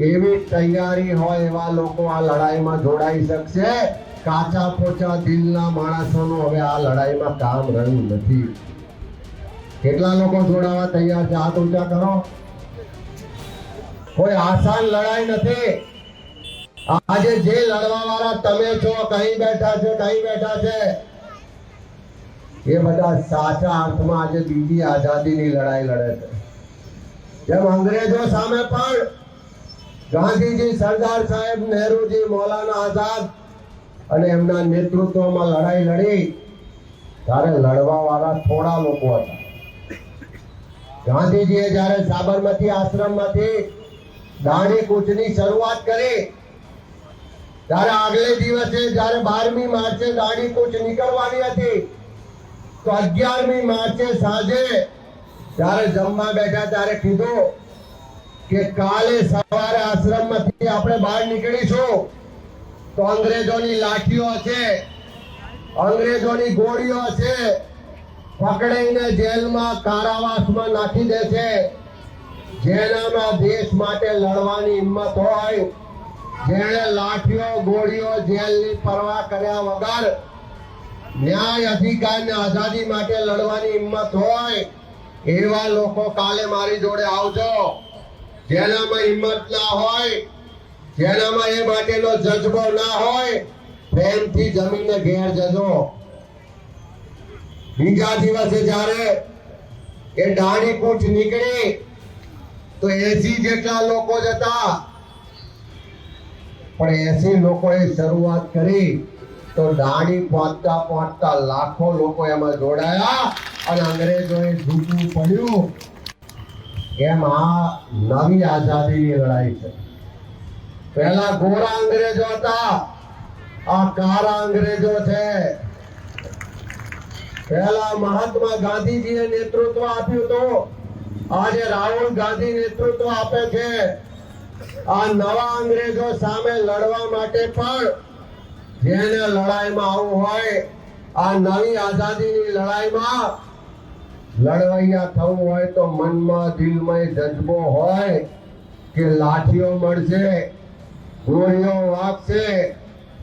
એવી તૈયારી હોય એવા લોકો આ લડાઈમાં જોડાઈ શકશે? કાચા પોચા દિલના માણસોનું હવે આ લડાઈમાં કામ રહ્યું નથી. કેટલા લોકો જોડાવા તૈયાર છે? હાથ ઊંચા કરો. કોઈ આસાન લડાઈ નથી. આજે જે લડવા વાળા તમે છો, કઈ બેઠા છે, કઈ બેઠા છે? એ બધા સાચા અર્થમાં આજે બીજી આઝાદીની લડાઈ લડે છે. જેમ અંગ્રેજો સામે પણ ગાંધીજી સરદાર સાહેબ નહેરુજી મૌલાના આઝાદ અને એમના નેતૃત્વમાં લડાઈ લડી. ત્યારે લડવા વાળા થોડા લોકો હતા. ગાંધીજીએ જ્યારે સાબરમતી આશ્રમમાંથી દાણી કૂચની શરૂઆત કરી, ત્યારે આગલે દિવસે જ્યારે બારમી માર્ચે દાણી કૂચ નીકળવાની હતી, તો અગિયારમી માર્ચે સાંજે જ્યારે જમવા બેઠા ત્યારે કીધું કે કાલે સવારે આપણે બહાર નીકળીશું. તો અંગ્રેજોની લાઠીઓ છે. અંગ્રેજોની ગોળીઓ છે. પકડીને જેલમાં કારાવાસમાં નાખી દે જેનામાં દેશ માટે લડવાની હિંમત હોય. જેણે લાઠીઓ, ગોળીઓ જેલની પરવા કર્યા વગર ન્યાય અધિકાર ને આઝાદી માટે લડવાની હિંમત હોય, એવા લોકો કાલે મારી જોડે આવજો. જેનામાં હિંમત ના હોય જેનામાં એ માટેનો જજ્બો ના હોય, પ્રેમથી જમીને ઘેર જજો. બીજા દિવસે જ્યારે એ ડાળી કૂચ નીકળી, તો એસી જેટલા લોકો જતા પણ એસી લોકોએ શરૂઆત કરી, તો દાણી પહોંચતા પહોંચતા લાખો લોકો એમાં જોડાયા અને અંગ્રેજોએ ઝૂકવું પડ્યું. એમ આ નવી આઝાદીની લડાઈ છે. પહેલા ગોરા અંગ્રેજો હતા, આ કારા અંગ્રેજો છે. પહેલા મહાત્મા ગાંધીજીએ નેતૃત્વ આપ્યું તો, આજે રાહુલ ગાંધી નેતૃત્વ આપે છે. આ નવા અંગ્રેજો સામે લડવા માટે પણ જેને લડાઈમાં આવવું હોય, આ નવી આઝાદીની લડાઈમાં લડવૈયા થવું હોય તો મનમાં દિલમાં જજ્બો હોય કે લાઠીઓ મળશે. ગોળીઓ આપશે,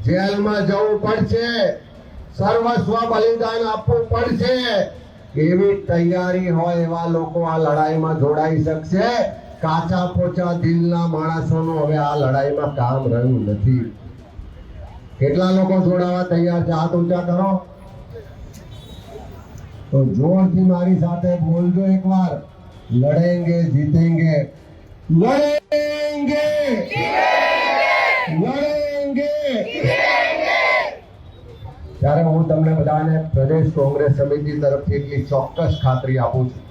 જેલમાં જવું પડશે, સર્વસ્વ બલિદાન આપવું પડશે. એવી તૈયારી હોય એવા લોકો આ લડાઈમાં જોડાઈ શકશે. કાચા પોચા દિલના માણસોનું હવે આ લડાઈમાં કામ રહ્યું નથી. કેટલા લોકો જોડાવા તૈયાર છે? હાથ ઊંચા કરો. તો જોરથી મારી સાથે બોલજો એકવાર. લડેંગે, જીતેંગે. લડેંગે! ત્યારે હું તમને બધાને પ્રદેશ કોંગ્રેસ સમિતિ તરફથી એટલી ચોક્કસ ખાતરી આપું છું